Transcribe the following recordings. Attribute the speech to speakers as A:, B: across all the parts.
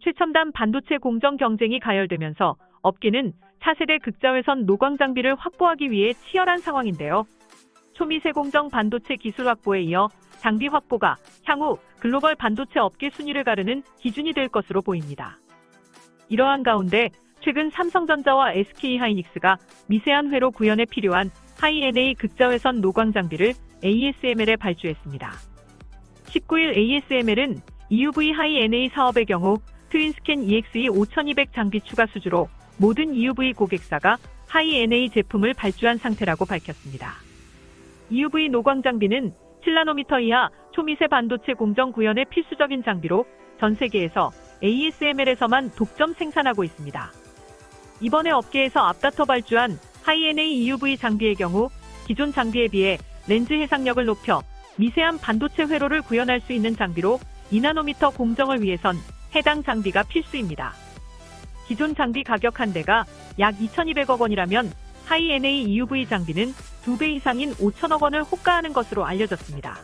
A: 최첨단 반도체 공정 경쟁이 가열되면서 업계는 차세대 극자외선 노광 장비를 확보하기 위해 치열한 상황인데요. 초미세 공정 반도체 기술 확보에 이어 장비 확보가 향후 글로벌 반도체 업계 순위를 가르는 기준이 될 것으로 보입니다. 이러한 가운데 최근 삼성전자와 SK하이닉스가 미세한 회로 구현에 필요한 하이NA 극자외선 노광 장비를 ASML에 발주했습니다. 19일 ASML은 EUV 하이NA 사업의 경우 트윈스캔 EXE 5200 장비 추가 수주로 모든 EUV 고객사가 하이NA 제품을 발주한 상태라고 밝혔습니다. EUV 노광 장비는 7나노미터 이하 초미세 반도체 공정 구현의 필수적인 장비로 전 세계에서 ASML에서만 독점 생산하고 있습니다. 이번에 업계에서 앞다퉈 발주한 하이NA EUV 장비의 경우 기존 장비에 비해 렌즈 해상력을 높여 미세한 반도체 회로를 구현할 수 있는 장비로 2나노미터 공정을 위해선 해당 장비가 필수입니다. 기존 장비 가격 한 대가 약 2,200억 원이라면 하이NA EUV 장비는 2배 이상인 5천억 원을 호가하는 것으로 알려졌습니다.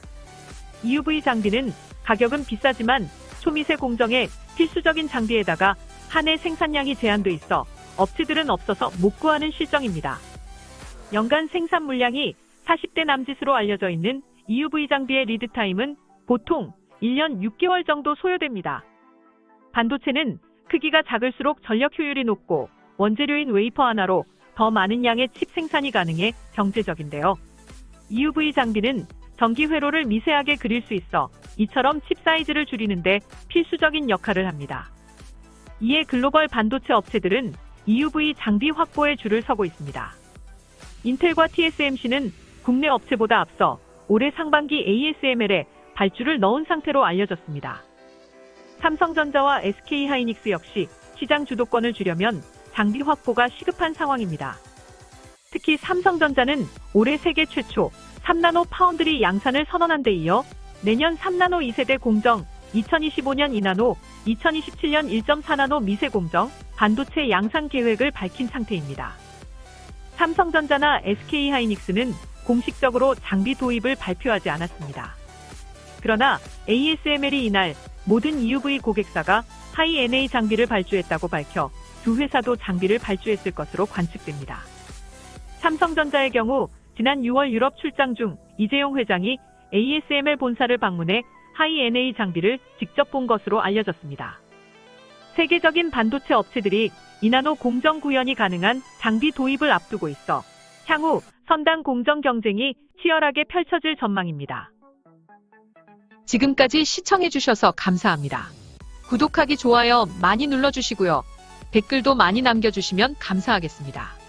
A: EUV 장비는 가격은 비싸지만 초미세 공정에 필수적인 장비에다가 한 해 생산량이 제한돼 있어 업체들은 없어서 못 구하는 실정입니다. 연간 생산 물량이 40대 남짓으로 알려져 있는 EUV 장비의 리드 타임은 보통 1년 6개월 정도 소요됩니다. 반도체는 크기가 작을수록 전력 효율이 높고 원재료인 웨이퍼 하나로 더 많은 양의 칩 생산이 가능해 경제적인데요. EUV 장비는 전기 회로를 미세하게 그릴 수 있어 이처럼 칩 사이즈를 줄이는데 필수적인 역할을 합니다. 이에 글로벌 반도체 업체들은 EUV 장비 확보에 줄을 서고 있습니다. 인텔과 TSMC는 국내 업체보다 앞서 올해 상반기 ASML에 발주를 넣은 상태로 알려졌습니다. 삼성전자와 SK하이닉스 역시 시장 주도권을 주려면 장비 확보가 시급한 상황입니다. 특히 삼성전자는 올해 세계 최초 3나노 파운드리 양산을 선언한 데 이어 내년 3나노 2세대 공정, 2025년 2나노, 2027년 1.4나노 미세 공정, 반도체 양산 계획을 밝힌 상태입니다. 삼성전자나 SK하이닉스는 공식적으로 장비 도입을 발표하지 않았습니다. 그러나 ASML이 이날 모든 EUV 고객사가 하이NA 장비를 발주했다고 밝혀 두 회사도 장비를 발주했을 것으로 관측됩니다. 삼성전자의 경우 지난 6월 유럽 출장 중 이재용 회장이 ASML 본사를 방문해 하이NA 장비를 직접 본 것으로 알려졌습니다. 세계적인 반도체 업체들이 이나노 공정 구현이 가능한 장비 도입을 앞두고 있어 향후 선당 공정 경쟁이 치열하게 펼쳐질 전망입니다.
B: 지금까지 시청해주셔서 감사합니다. 구독하기, 좋아요 많이 눌러주시고요. 댓글도 많이 남겨주시면 감사하겠습니다.